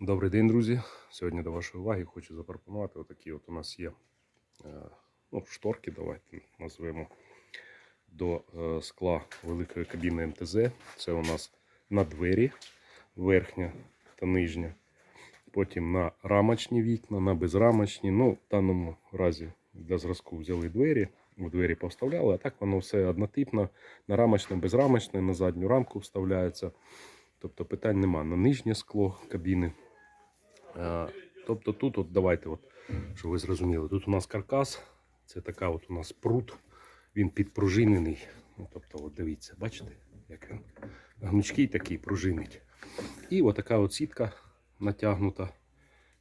Добрий день, друзі. Сьогодні до вашої уваги хочу запропонувати отакі от у нас є е, ну, шторки, давайте назвемо до е, скла великої кабіни МТЗ. Це у нас на двері верхня та нижня. Потім на рамочні вікна, на безрамочні. Ну, в даному разі для зразку взяли двері, у двері повставляли, а так воно все однотипно. На рамочне, безрамочне, на задню рамку вставляється. Тобто питань нема на нижнє скло кабіни. Е, Тобто тут, от давайте, от, щоб ви зрозуміли, тут у нас каркас, це така от у нас прут, він підпружинений. Ну, тобто, от дивіться, бачите, як він гнучкий такий пружинить. І отака от сітка натягнута,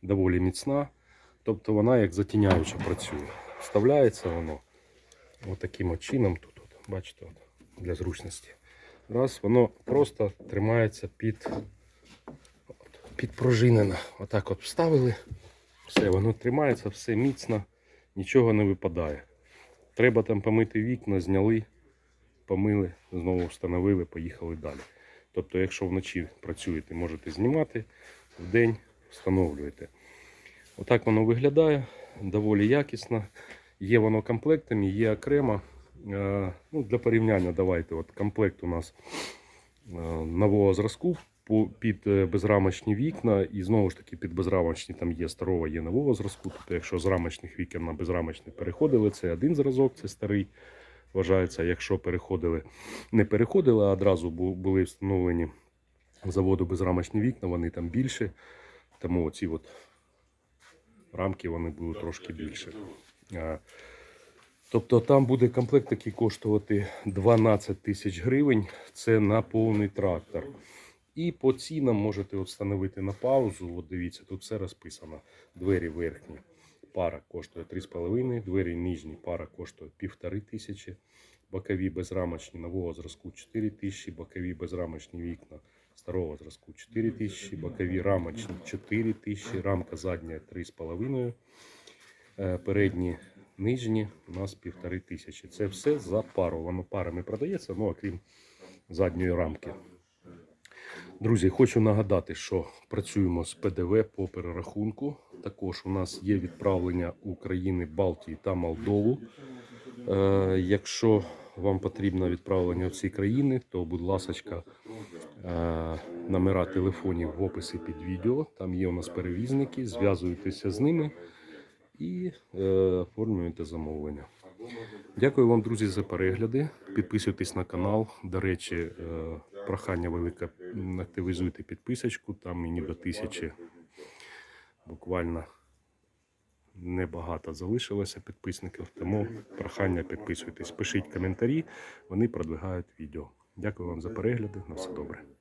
доволі міцна. Тобто вона як затіняюча працює. Вставляється воно отаким от чином тут, от, бачите, от, для зручності. Раз, воно просто тримається під підпружинено. Отак от вставили. Все, воно тримається, все міцно, нічого не випадає. Треба там помити вікна, зняли, помили, знову встановили, поїхали далі. Тобто, якщо вночі працюєте, можете знімати, вдень встановлюєте. Отак воно виглядає, доволі якісно. Є воно комплектами, є окремо. Е, Ну, для порівняння давайте. От комплект у нас е, нового зразку під е, безрамочні вікна, і знову ж таки під безрамочні там є старого, є нового зразку. Тобто, якщо з рамочних вікон на безрамочні переходили, це один зразок, це старий. Вважається, якщо переходили, не переходили, а одразу були встановлені заводу безрамочні вікна, вони там більше. Тому оці от рамки вони будуть трошки більше. Тобто там буде комплект, який коштувати 12 тисяч гривень. Це на повний трактор. І по цінам можете встановити на паузу. От дивіться, тут все розписано. Двері верхні. Пара коштує 3,5, двері нижні пара коштує 1,5 тисячі. Бокові безрамочні нового зразку 4 тисячі, бокові безрамочні вікна старого зразку 4 тисячі, бокові рамочні 4 тисячі, рамка задня 3,5. Е, Передні нижні у нас півтори тисячі. Це все за пару. Воно парами продається, ну окрім задньої рамки. Друзі, хочу нагадати, що працюємо з ПДВ по перерахунку. Також у нас є відправлення України, Балтії та Молдову. Е, якщо вам потрібно відправлення в ці країни, то, будь ласка, е, номера телефонів в описі під відео. Там є у нас перевізники, зв'язуйтеся з ними і е, оформлюєте замовлення. Дякую вам, друзі, за перегляди. Підписуйтесь на канал. До речі, е, прохання велике, активізуйте підписочку. Там мені до тисячі буквально небагато залишилося підписників. Тому прохання підписуйтесь, пишіть коментарі, вони продвигають відео. Дякую вам за перегляди. На все добре.